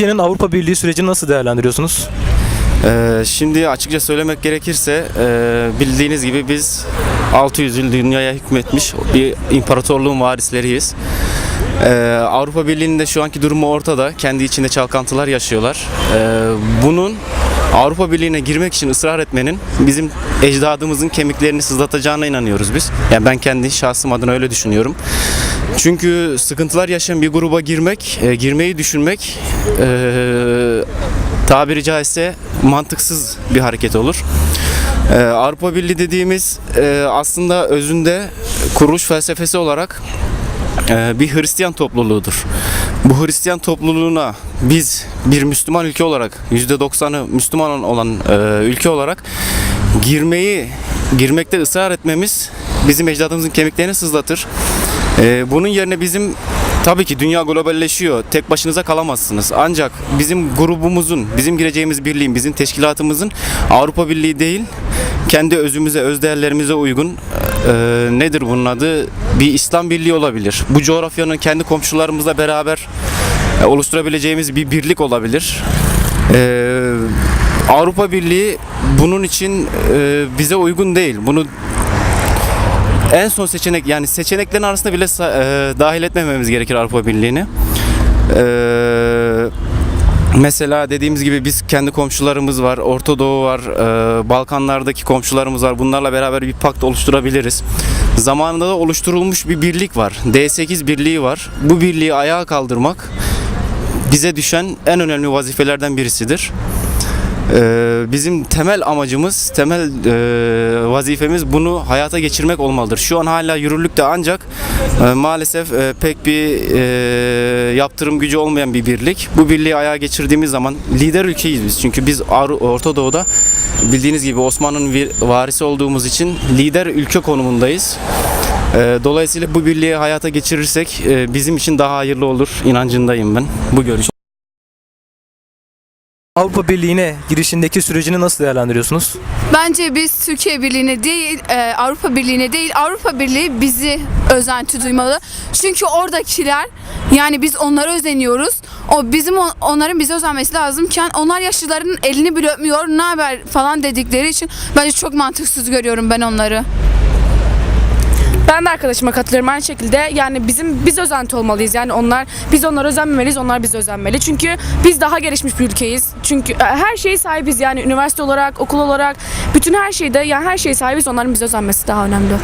Türkiye'nin Avrupa Birliği sürecini nasıl değerlendiriyorsunuz? Ee, şimdi açıkça söylemek gerekirse e, bildiğiniz gibi biz 600 yıl dünyaya hükmetmiş bir imparatorluğun varisleriyiz. Ee, Avrupa Birliği'nin de şu anki durumu ortada. Kendi içinde çalkantılar yaşıyorlar. Ee, bunun Avrupa Birliği'ne girmek için ısrar etmenin bizim ecdadımızın kemiklerini sızlatacağına inanıyoruz biz. Yani ben kendi şahsım adına öyle düşünüyorum. Çünkü sıkıntılar yaşayan bir gruba girmek, e, girmeyi düşünmek e, tabiri caizse mantıksız bir hareket olur. Ee, Avrupa Birliği dediğimiz e, aslında özünde kuruluş felsefesi olarak e, bir Hristiyan topluluğudur. Bu Hristiyan topluluğuna biz bir Müslüman ülke olarak %90'ı Müslüman olan e, ülke olarak girmeyi girmekte ısrar etmemiz bizim ecdadımızın kemiklerini sızlatır. E, bunun yerine bizim Tabii ki dünya globalleşiyor. Tek başınıza kalamazsınız. Ancak bizim grubumuzun, bizim gireceğimiz birliğin, bizim teşkilatımızın Avrupa Birliği değil, kendi özümüze, öz değerlerimize uygun e, nedir bunun adı? Bir İslam Birliği olabilir. Bu coğrafyanın kendi komşularımızla beraber oluşturabileceğimiz bir birlik olabilir. E, Avrupa Birliği bunun için e, bize uygun değil. Bunu en son seçenek yani seçeneklerin arasında bile e, dahil etmememiz gerekir Avrupa Birliği'ni. E, mesela dediğimiz gibi biz kendi komşularımız var, Orta Doğu var, e, Balkanlardaki komşularımız var. Bunlarla beraber bir pakt oluşturabiliriz. Zamanında da oluşturulmuş bir birlik var. D8 birliği var. Bu birliği ayağa kaldırmak bize düşen en önemli vazifelerden birisidir. Ee, bizim temel amacımız, temel e, vazifemiz bunu hayata geçirmek olmalıdır. Şu an hala yürürlükte ancak e, maalesef e, pek bir yaptırım gücü olmayan bir birlik. Bu birliği ayağa geçirdiğimiz zaman lider ülkeyiz biz. Çünkü biz Orta Doğu'da bildiğiniz gibi Osmanlı'nın varisi olduğumuz için lider ülke konumundayız. E, Dolayısıyla bu birliği hayata geçirirsek e, bizim için daha hayırlı olur inancındayım ben. Bu görüş. Avrupa Birliği'ne girişindeki sürecini nasıl değerlendiriyorsunuz? Bence biz Türkiye Birliği'ne değil, e, Avrupa Birliği'ne değil, Avrupa Birliği bizi özenti duymalı. Çünkü oradakiler, yani biz onlara özeniyoruz. O bizim on- onların bize özenmesi lazımken onlar yaşlıların elini bile öpmüyor, ne haber falan dedikleri için bence çok mantıksız görüyorum ben onları. Ben de arkadaşıma katılıyorum aynı şekilde. Yani bizim biz özenti olmalıyız. Yani onlar biz onlara özenmemeliyiz, onlar bize özenmeli. Çünkü biz daha gelişmiş bir ülkeyiz. Çünkü e, her şeyi sahibiz yani üniversite olarak, okul olarak, bütün her şeyde yani her şeyi sahibiz. Onların bize özenmesi daha önemli.